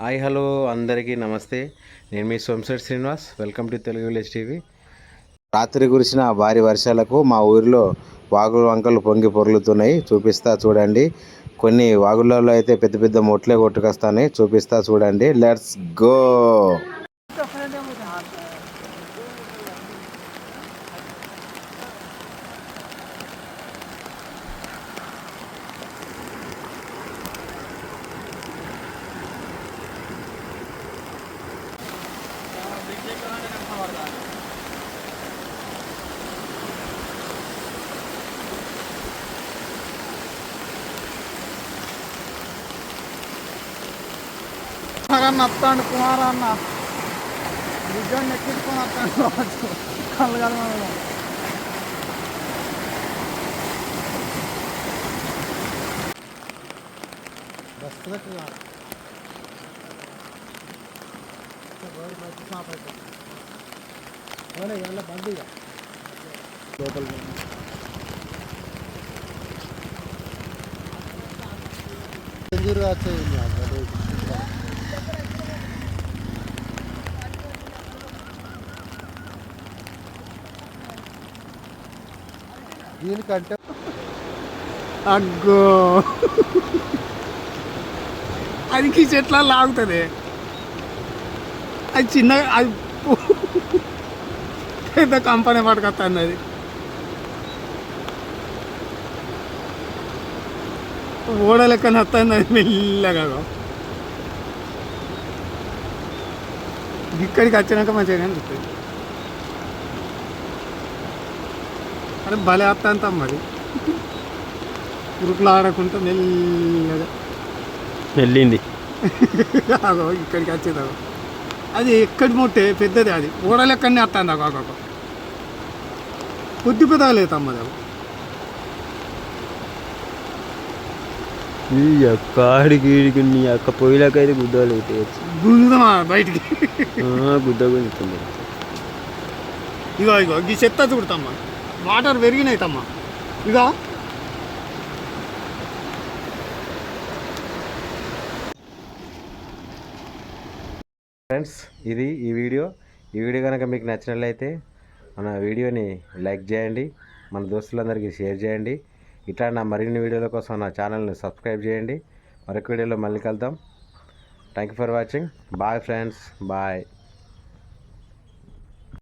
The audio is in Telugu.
హాయ్ హలో అందరికీ నమస్తే. నేను మీ Somashet Srinivas. Welcome to Telugu village TV. రాత్రి కురిసిన భారీ వర్షాలకు మా ఊరిలో వాగులు వంకలు పొంగి పొర్లుతున్నాయి. చూపిస్తా చూడండి. కొన్ని వాగులలో అయితే పెద్ద పెద్ద మొట్లే కొట్టుకొస్తాయి చూపిస్తా చూడండి. Let's go! కుమారన్న వస్తాడు కుమారన్న నిజాన్ని ఎక్కించుకొని వస్తాడు కావచ్చు కళ్ళు కలవడం బస్సు బండి లోపల దీనికంటే అగ్గో. అది చెట్ల లాగుతుంది. అది చిన్న అది పెద్ద కంపెనీ పట్టుకొస్తుంది అది ఓడ లెక్క నత్తుంది మెల్లగా ఇక్కడికి వచ్చినాక మంచిగా అనిపిస్తుంది అరే భలే వస్తాంత మరి. ఉరుకులు ఆడకుండా మెల్లగా. వెళ్ళింది. ఇక్కడికి వచ్చేది అగో. అది ఎక్కడి మొట్టే పెద్దది అది. ఓడ లెక్కనే వస్తుంది అగో. అమ్మది అగో ఈ యొక్క ఆడికి ఈడికి నీ యొక్క పొయ్యిలకైతే గుద్దలు పెట్టేయచ్చు. గుందమా బయటికి? గుద్ద గుంజుతుంది. ఇగో ఇగో ఈ చెత్త చూడతమ్మా. వాటర్ పెరిగినాయి తమ్మా ఇగో. ఫ్రెండ్స్ ఇది ఈ వీడియో. ఈ వీడియో కనుక మీకు నచ్చినట్లయితే మన వీడియోని లైక్ చేయండి మన దోస్తులందరికీ షేర్ చేయండి. ఇట్లా నా మరిన్ని వీడియోల కోసం నా ఛానల్ని సబ్స్క్రైబ్ చేయండి. మరొక వీడియోలో మళ్ళీ కలుద్దాం. Thank you for watching bye friends bye